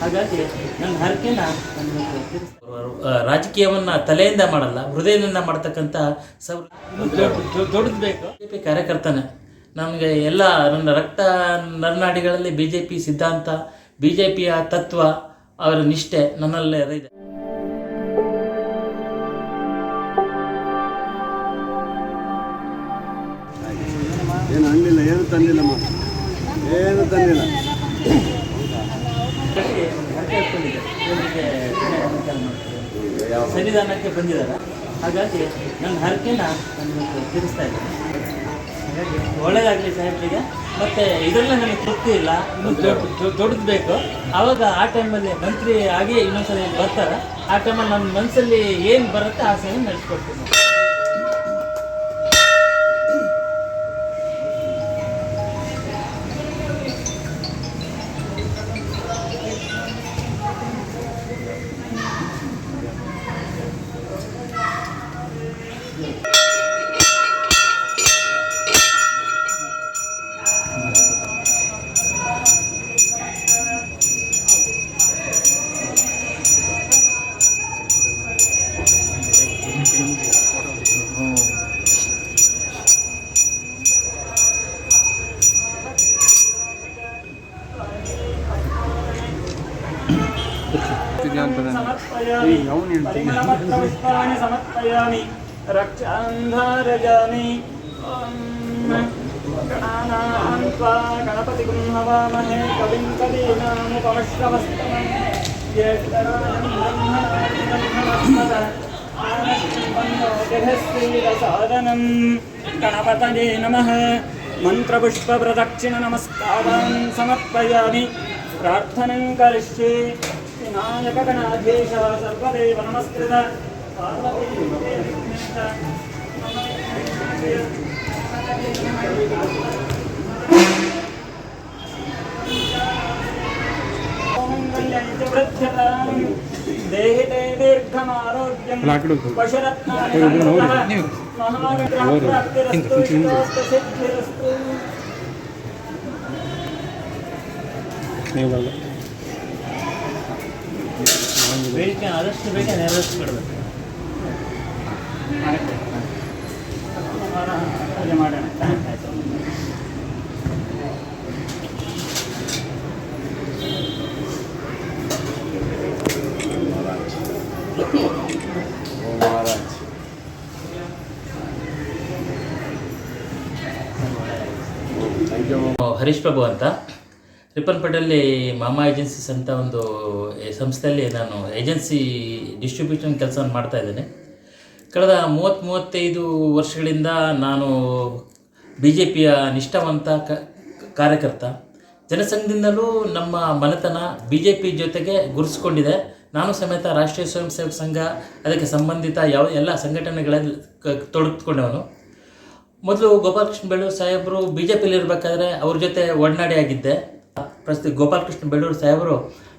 ಹಾಗಾಗಿ ನನ್ನ ಹರಕೆನ ರಾಜಕೀಯವನ್ನು ತಲೆಯಿಂದ ಮಾಡಲ್ಲ ಹೃದಯದಿಂದ ಮಾಡ್ತಕ್ಕಂಥ ಸೌ ದುಡಿದ್ಬೇಕು ಬಿ ಜೆ ಪಿ ಕಾರ್ಯಕರ್ತನೇ. ನಮಗೆ ಎಲ್ಲ ನನ್ನ ರಕ್ತ ನರನಾಡಿಗಳಲ್ಲಿ ಬಿ ಜೆ ಪಿ ಸಿದ್ಧಾಂತ ಬಿ ಜೆ ಪಿಯ ತತ್ವ ಅವರ ನಿಷ್ಠೆ ನನ್ನಲ್ಲೇ ಇದೆ. ಏನು ತಂದಿಲ್ಲ ಏನು ಸನ್ನಿಧಾನಕ್ಕೆ ಬಂದಿದ್ದಾರೆ. ಹಾಗಾಗಿ ನನ್ನ ಹರಕೆನ ನಾನು ತೀರಿಸ್ತಾ ಇದ್ದೀನಿ. ಹಾಗಾಗಿ ಒಳ್ಳೇದಾಗಲಿ ಸಾಹೇಬ್ರಿಗೆ. ಮತ್ತು ಇದರಲ್ಲೇ ನನಗೆ ತೃಪ್ತಿ ಇಲ್ಲ, ಇನ್ನೂ ದೊಡ್ಡದು ಬೇಕು. ಆವಾಗ ಆ ಟೈಮಲ್ಲಿ ಮಂತ್ರಿ ಆಗಿ ಇನ್ನೊಂದ್ಸಲ ಬರ್ತಾರೆ. ಆ ಟೈಮಲ್ಲಿ ನನ್ನ ಮನಸ್ಸಲ್ಲಿ ಏನು ಬರುತ್ತೆ ಆ ಸೇವೆ ನಡೆಸ್ಕೊಡ್ತೀನಿ. समर्पयामि। परिमलपत्रपुष्पाणि समर्पयामि। रक्षान्धारयामि गणानां त्वा गणपतिं हवामहे कविं कवीनामुपमश्रवस्तमं ज्येष्ठराजं गणपतये नमः। मन्त्रपुष्पप्रदक्षिणनमस्कारान् समर्पयामि। प्रार्थनं करिष्ये। ನಾಯಕಗಣಾಧೀಶವ ಸರ್ವದೇವ ನಮಸ್ಕೃತ ದೇಹಿತೆ ದೀರ್ಘಮಾರೋಗ್ಯಂ ಪಶುರತ್ನ ಮಹಾಗ್ರಹಸ್ತು ಸಿದ್ಧಿರಸ್ತು ನೀವು ಬೇಡಿಕೆ ಆದಷ್ಟು ಬೇಗ ಕೊಡಬೇಕು ಪೂಜೆ ಮಾಡೋಣ ಹರೀಶ್ ಪ್ರಭು ಅಂತ. ರಿಪ್ಪನ್ಪೇಟೆಯಲ್ಲಿ ಮಾಮಾ ಏಜೆನ್ಸೀಸ್ ಅಂತ ಒಂದು ಸಂಸ್ಥೆಯಲ್ಲಿ ನಾನು ಏಜೆನ್ಸಿ ಡಿಸ್ಟ್ರಿಬ್ಯೂಷನ್ ಕೆಲಸವನ್ನು ಮಾಡ್ತಾ ಇದ್ದೇನೆ. ಕಳೆದ ಮೂವತ್ತು ಮೂವತ್ತೈದು ವರ್ಷಗಳಿಂದ ನಾನು ಬಿ ಜೆ ಪಿಯ ನಿಷ್ಠಾವಂತ ಕಾರ್ಯಕರ್ತ. ಜನಸಂಘದಿಂದಲೂ ನಮ್ಮ ಮನೆತನ ಬಿ ಜೆ ಪಿ ಜೊತೆಗೆ ಗುರುಸ್ಕೊಂಡಿದೆ ನಾನು ಸಮೇತ ರಾಷ್ಟ್ರೀಯ ಸ್ವಯಂ ಸೇವಕ ಸಂಘ, ಅದಕ್ಕೆ ಸಂಬಂಧಿತ ಯಾವ, ಎಲ್ಲ ಸಂಘಟನೆಗಳಲ್ಲಿ ತೊಡಗಿಕೊಂಡವನು ಮೊದಲು ಗೋಪಾಲಕೃಷ್ಣ ಬೆಳ್ಳೂರು ಸಾಹೇಬರು ಬಿ ಜೆ ಪಿಲಿ ಇರಬೇಕಾದ್ರೆ ಅವ್ರ ಜೊತೆ ಒಡನಾಡಿ ಆಗಿದ್ದೆ. ಪ್ರಸ್ತುತ ಗೋಪಾಲಕೃಷ್ಣ ಬೆಳ್ಳೂರು ಸಾಹೇಬರು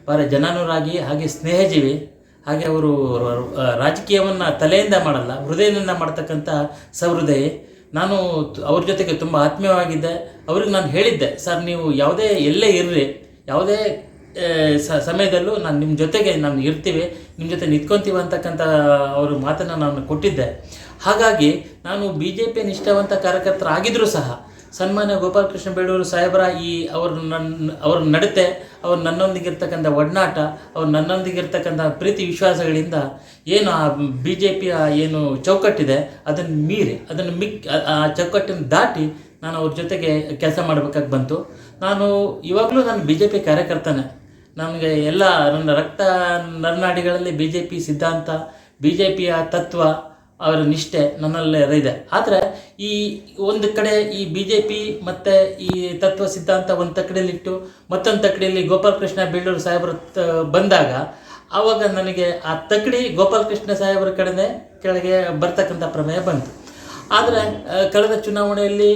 ಭಾಳ ಜನಾನುರಾಗಿ, ಹಾಗೆ ಸ್ನೇಹಜೀವಿ, ಹಾಗೆ ಅವರು ರಾಜಕೀಯವನ್ನು ತಲೆಯಿಂದ ಮಾಡಲ್ಲ, ಹೃದಯದಿಂದ ಮಾಡ್ತಕ್ಕಂಥ ಸಹೃದಯಿ. ನಾನು ಅವ್ರ ಜೊತೆಗೆ ತುಂಬ ಆತ್ಮೀಯವಾಗಿದ್ದೆ. ಅವ್ರಿಗೆ ನಾನು ಹೇಳಿದ್ದೆ, ಸರ್, ನೀವು ಯಾವುದೇ, ಎಲ್ಲೇ ಇರ್ರಿ, ಯಾವುದೇ ಸಮಯದಲ್ಲೂ ನಾನು ನಿಮ್ಮ ಜೊತೆಗೆ ನಾನು ಇರ್ತೀವಿ ನಿಮ್ಮ ಜೊತೆ ನಿಂತ್ಕೊತೀವಿ ಅಂತಕ್ಕಂಥ ಅವ್ರ ಮಾತನ್ನು ನಾನು ಕೊಟ್ಟಿದ್ದೆ. ಹಾಗಾಗಿ ನಾನು ಬಿ ಜೆ ಪಿ ನಿಷ್ಠಾವಂತ ಕಾರ್ಯಕರ್ತರಾಗಿದ್ದರೂ ಸಹ ಸನ್ಮಾನ್ಯ ಗೋಪಾಲಕೃಷ್ಣ ಬೇಡೂರು ಸಾಹೇಬರ ಈ ಅವ್ರ ನನ್ನ ಅವ್ರ ನಡತೆ, ಅವ್ರು ನನ್ನೊಂದಿಗಿರ್ತಕ್ಕಂಥ ಒಡನಾಟ, ಅವ್ರು ನನ್ನೊಂದಿಗಿರ್ತಕ್ಕಂಥ ಪ್ರೀತಿ ವಿಶ್ವಾಸಗಳಿಂದ ಏನು ಆ ಬಿ ಜೆ ಪಿಯ ಏನು ಚೌಕಟ್ಟಿದೆ, ಅದನ್ನು ಮೀರಿ, ಅದನ್ನು ಮಿಕ್, ಆ- ಚೌಕಟ್ಟನ್ನು ದಾಟಿ ನಾನು ಅವ್ರ ಜೊತೆಗೆ ಕೆಲಸ ಮಾಡಬೇಕಾಗಿ ಬಂತು. ನಾನು ಇವಾಗಲೂ ನಾನು ಬಿ ಜೆ ಪಿ ಕಾರ್ಯಕರ್ತನೇ. ನಮಗೆ ಎಲ್ಲ ನನ್ನ ರಕ್ತ ನರನಾಡಿಗಳಲ್ಲಿ ಬಿ ಜೆ ಪಿ ಸಿದ್ಧಾಂತ ಬಿ ಜೆ ಪಿಯ ತತ್ವ ಅವರ ನಿಷ್ಠೆ ನನ್ನಲ್ಲೇ ಇದೆ. ಆದರೆ ಈ ಒಂದು ಕಡೆ ಈ ಬಿ ಜೆ ಪಿ ಮತ್ತು ಈ ತತ್ವ ಸಿದ್ಧಾಂತ ಒಂದು ತಕ್ಕಡಿಯಲ್ಲಿಟ್ಟು ಮತ್ತೊಂದು ತಕ್ಕಡಿಯಲ್ಲಿ ಗೋಪಾಲಕೃಷ್ಣ ಬೀಳೂರು ಸಾಹೇಬರು ಬಂದಾಗ ಆವಾಗ ನನಗೆ ಆ ತಕ್ಕಡಿ ಗೋಪಾಲಕೃಷ್ಣ ಸಾಹೇಬರ ಕಡೆನೇ ಕೆಳಗೆ ಬರ್ತಕ್ಕಂಥ ಪ್ರಮೇಯ ಬಂತು. ಆದರೆ ಕಳೆದ ಚುನಾವಣೆಯಲ್ಲಿ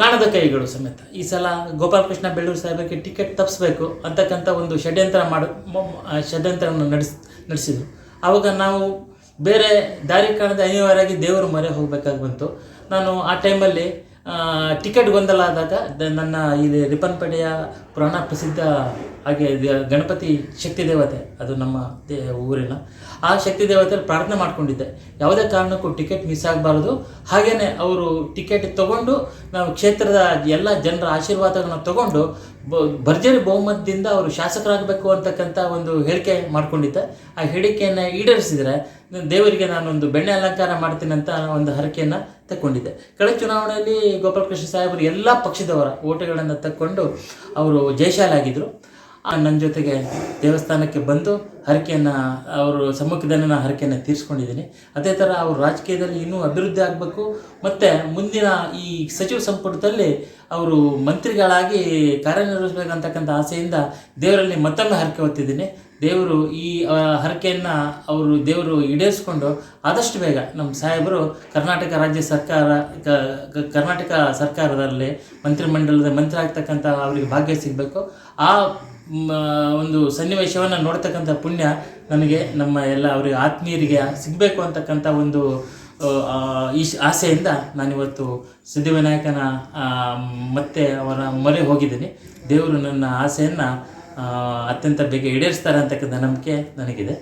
ಕಾಣದ ಕೈಗಳು ಸಮೇತ. ಈ ಸಲ ಗೋಪಾಲಕೃಷ್ಣ ಬೆಳ್ಳೂರು ಸಾಹೇಬಕ್ಕೆ ಟಿಕೆಟ್ ತಪ್ಪಿಸ್ಬೇಕು ಅಂತಕ್ಕಂಥ ಒಂದು ಷಡ್ಯಂತ್ರ ಮಾಡ ಷಡ್ಯಂತ್ರವನ್ನು ನಡೆಸ್, ನಡೆಸಿದರು. ಆವಾಗ ನಾವು ಬೇರೆ ದಾರಿ ಕಾಣದೆ ಅನಿವಾರ್ಯವಾಗಿ ದೇವರು ಮೊರೆ ಹೋಗಬೇಕಾಗಿ ಬಂತು. ನಾನು ಆ ಟೈಮಲ್ಲಿ ಟಿಕೆಟ್ ಗೊಂದಲ ಆದಾಗ ನನ್ನ ಇಲ್ಲಿ ರಿಪ್ಪನ್ಪೇಟೆಯ ಪುರಾಣ ಪ್ರಸಿದ್ಧ ಹಾಗೆ ಗಣಪತಿ ಶಕ್ತಿ ದೇವತೆ ಅದು ನಮ್ಮ ದೇ, ಊರಿನ. ಆ ಶಕ್ತಿ ದೇವತೆಯಲ್ಲಿ ಪ್ರಾರ್ಥನೆ ಮಾಡಿಕೊಂಡಿದ್ದೆ. ಯಾವುದೇ ಕಾರಣಕ್ಕೂ ಟಿಕೆಟ್ ಮಿಸ್ ಆಗಬಾರ್ದು. ಹಾಗೆಯೇ ಅವರು ಟಿಕೆಟ್ ತಗೊಂಡು ನಾವು ಕ್ಷೇತ್ರದ ಎಲ್ಲ ಜನರ ಆಶೀರ್ವಾದಗಳನ್ನ ತಗೊಂಡು ಭರ್ಜರಿ ಬಹುಮತದಿಂದ ಅವರು ಶಾಸಕರಾಗಬೇಕು ಅಂತಕ್ಕಂಥ ಒಂದು ಹೇಳಿಕೆ ಮಾಡ್ಕೊಂಡಿದ್ದೆ. ಆ ಹೇಳಿಕೆಯನ್ನು ಈಡೇರಿಸಿದರೆ ದೇವರಿಗೆ ನಾನೊಂದು ಬೆಣ್ಣೆ ಅಲಂಕಾರ ಮಾಡ್ತೀನಿ ಅಂತ ಒಂದು ಹರಕೆಯನ್ನು ತಕ್ಕೊಂಡಿದ್ದೆ. ಕಳೆದ ಚುನಾವಣೆಯಲ್ಲಿ ಗೋಪಾಲಕೃಷ್ಣ ಸಾಹೇಬರು ಎಲ್ಲ ಪಕ್ಷದವರ ಓಟುಗಳನ್ನು ತಕ್ಕೊಂಡು ಅವರು ಜಯಶಾಲಿ ಆಗಿದ್ದರು ನನ್ನ ಜೊತೆಗೆ ದೇವಸ್ಥಾನಕ್ಕೆ ಬಂದು ಹರಕೆಯನ್ನು, ಅವರು ಸಮ್ಮುಖದಲ್ಲಿ ನಾನು ಹರಕೆಯನ್ನು ತೀರಿಸ್ಕೊಂಡಿದ್ದೀನಿ. ಅದೇ ಥರ ಅವರು ರಾಜಕೀಯದಲ್ಲಿ ಇನ್ನೂ ಅಭಿವೃದ್ಧಿ ಆಗಬೇಕು. ಮತ್ತು ಮುಂದಿನ ಈ ಸಚಿವ ಸಂಪುಟದಲ್ಲಿ ಅವರು ಮಂತ್ರಿಗಳಾಗಿ ಕಾರ್ಯನಿರ್ವಹಿಸಬೇಕಂತಕ್ಕಂಥ ಆಸೆಯಿಂದ ದೇವರಲ್ಲಿ ಮತ್ತೊಮ್ಮೆ ಹರಕೆ ಹೊತ್ತಿದ್ದೀನಿ. ದೇವರು ಈ ಹರಕೆಯನ್ನು ಅವರು ದೇವರು ಈಡೇರಿಸ್ಕೊಂಡು ಆದಷ್ಟು ಬೇಗ ನಮ್ಮ ಸಾಹೇಬರು ಕರ್ನಾಟಕ ರಾಜ್ಯ ಸರ್ಕಾರ ಕರ್ನಾಟಕ ಸರ್ಕಾರದಲ್ಲಿ ಮಂತ್ರಿಮಂಡಲದ ಮಂತ್ರಿ ಆಗ್ತಕ್ಕಂಥ ಅವರಿಗೆ ಭಾಗ್ಯ ಸಿಗಬೇಕು. ಆ ಒಂದು ಸನ್ನಿವೇಶವನ್ನು ನೋಡ್ತಕ್ಕಂಥ ಪುಣ್ಯ ನನಗೆ ನಮ್ಮ ಎಲ್ಲ ಅವರಿಗೆ ಆತ್ಮೀಯರಿಗೆ ಸಿಗಬೇಕು ಅಂತಕ್ಕಂಥ ಒಂದು ಈ ಆಸೆಯಿಂದ ನಾನಿವತ್ತು ಸಿದ್ಧಿವಿನಾಯಕನ ಮತ್ತೆ ಅವರ ಮೊರೆ ಹೋಗಿದ್ದೀನಿ. ದೇವರು ನನ್ನ ಆಸೆಯನ್ನು ಅತ್ಯಂತ ಬೇಗ ಈಡೇರಿಸ್ತಾರೆ ಅಂತಕ್ಕಂಥ ನಂಬಿಕೆ ನನಗಿದೆ.